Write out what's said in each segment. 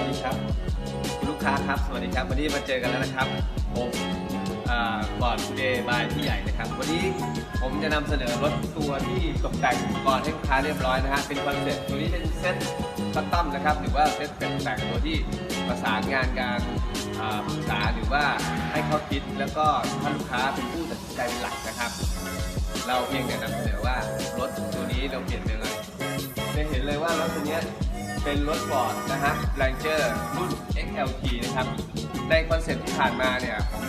วัสดีครับคุณลูกค้าครับ สวัสดีครับ วันนี้มาเจอกันแล้วนะครับ ผมบอร์ดทูเดย์บายที่ใหญ่นะครับ วันนี้ผมจะนำเสนอรถตัวที่ตกแต่งก่อนให้ลูกค้าเรียบร้อยนะฮะ เป็นคอนเซ็ปต์ตัวนี้เป็นเซ็ตคัสตอมนะครับ หรือว่าเซ็ตแต่งแต่งตัวที่ประสานงานการปรึกษาหรือว่าให้เขาคิดแล้วก็ท่านลูกค้าเป็นผู้ตัดสินใจเป็นหลักนะครับ เราเพียงแต่นำเสนอว่ารถตัวนี้เราเปลี่ยนเป็นอะไรจะเห็นเลยว่ารถตัวนี้ เป็นรถฟอร์ดนะฮะ Ranger รุ่น XLT นะครับ ในคอนเซ็ปต์ที่ผ่านมาเนี่ยผม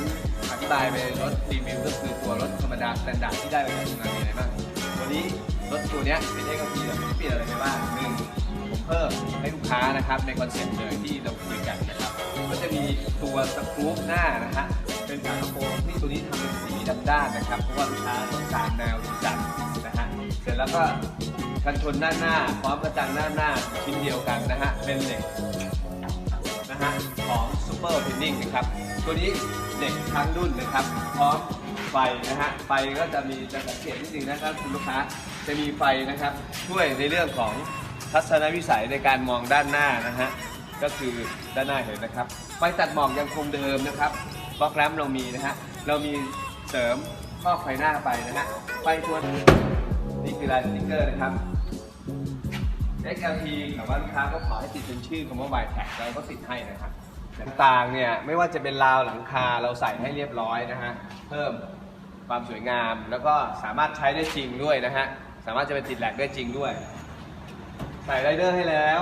อธิบายไปรถรีวิวก็คือตัวรถธรรมดาสแตนดาร์ดที่ได้มาจากงานมีอะไรบ้างวันนี้รถตัวเนี้ยเป็น XLT แบบผมเปลี่ยนอะไรไปบ้างหนึ่งผมเพิ่มให้ลูกค้านะครับในคอนเซ็ปต์เลยที่เราคุยกันนะครับก็จะมีตัวสกรูปหน้านะฮะเป็นฝากระโปรงที่ตัวนี้ทำเป็นสีดำด้านนะครับเพราะว่าลูกค้าต้องการแนวจัดนะฮะเสร็จแล้วก็ กันชนด้านหน้าพร้อมกระจังด้านหน้าชิ้นเดียวกันนะฮะเป็นเหล็กนะฮะของซูเปอร์พินนิ่งนะครับ ตัวนี้เหล็กทั้งรุ่นนะครับ พร้อมไฟนะฮะไฟก็จะมีจะสังเกตนิดนึงนะครับคุณลูกค้าจะมีไฟนะครับช่วยในเรื่องของทัศนวิสัยในการมองด้านหน้านะฮะก็คือด้านหน้าเห็นนะครับ ไฟตัดหมอกยังคงเดิมนะครับบล็อกแรมเรามีนะฮะเรามีเสริมข้อไฟหน้าไปนะฮะไฟตัว นี่คือลายสติ๊กเกอร์นะครับ XLT แต่ว่าลูกค้าก็ขอให้ติดเป็นชื่อคำว่า y t a g เราก็ติดให้นะครับต่างๆเนี่ยไม่ว่าจะเป็นราวหลังคาเราใส่ให้เรียบร้อยนะฮะเพิ่มความสวยงาม แล้วก็สามารถใช้ได้จริงด้วยนะฮะสามารถจะเป็นติดแหลกได้จริงด้วย ใส่ไรเดอร์ให้แล้ว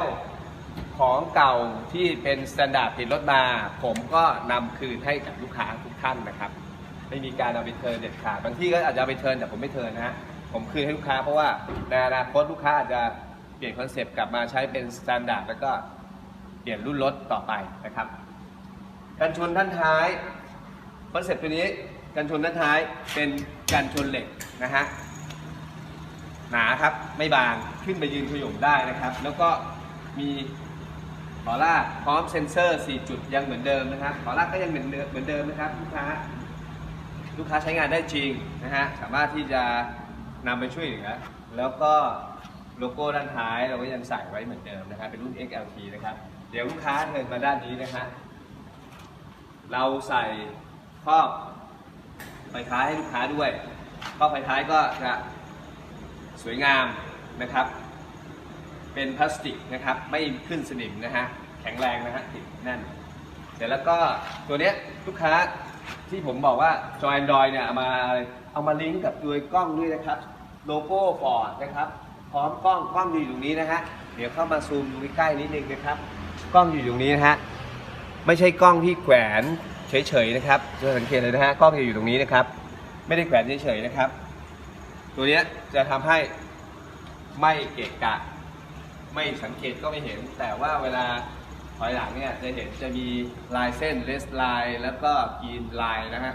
ของเก่าที่เป็นสแตนดาร์ดติดรถมา ผมก็นำคืนให้กับลูกค้าทุกท่านนะครับ ไม่มีการเอาไปเทิร์นเด็ดขาดบางที่ก็อาจจะเอาไปเทิร์นแต่ผมไม่เทิร์นนะฮะ ผมคืนให้ลูกค้าเพราะว่าในอนาคตลูกค้าอาจจะเปลี่ยนคอนเซปต์กลับมาใช้เป็นสแตนดาร์ดแล้วก็เปลี่ยนรุ่นรถต่อไปนะครับ กันชนด้านท้ายคอนเซปต์ตัวนี้กันชนด้านท้ายเป็นกันชนเหล็กนะฮะหนาครับไม่บางขึ้นไปยืนขยมได้นะครับ แล้วก็มีขอลากพร้อมเซ็นเซอร์ 4 จุดยังเหมือนเดิมนะครับขอลากก็ยังเหมือนเดิมเหมือนเดิมนะครับลูกค้าลูกค้าใช้งานได้จริงนะฮะสามารถที่จะ นำไปช่วยเหลือแล้วก็โลโก้ด้านท้ายเราก็ยังใส่ไว้เหมือนเดิมนะครับเป็นรุ่น XLT นะครับ เดี๋ยวลูกค้าเดินมาด้านนี้นะฮะเราใส่ครอบไฟท้ายให้ลูกค้าด้วยครอบไฟท้ายก็จะสวยงามนะครับ เป็นพลาสติกนะครับ ไม่ขึ้นสนิมนะฮะแข็งแรงนะฮะติดแน่น เสร็จแล้วก็ตัวเนี้ยลูกค้า ที่ผมบอกว่าจอย Android เนี่ยเอามาเอามาลิงก์กับตัวกล้องด้วยนะครับ โลโก้ฟอร์ดนะครับ พร้อมกล้องกล้องอยู่ตรงนี้นะฮะเดี๋ยวเข้ามาซูมดูใกล้ๆนิดนึงนะครับ กล้องอยู่ตรงนี้นะฮะไม่ใช่กล้องที่แขวนเฉยๆนะครับจะสังเกตเลยนะฮะกล้องจะอยู่ตรงนี้นะครับ ไม่ได้แขวนเฉยๆนะครับ ตัวนี้จะทำให้ไม่เกะกะ ไม่สังเกตก็ไม่เห็น แต่ว่าเวลา ถอยหลังเนี่ยจะเห็นจะมีลายเส้นเลสไลน์แล้วก็กรีนไลน์นะฮะ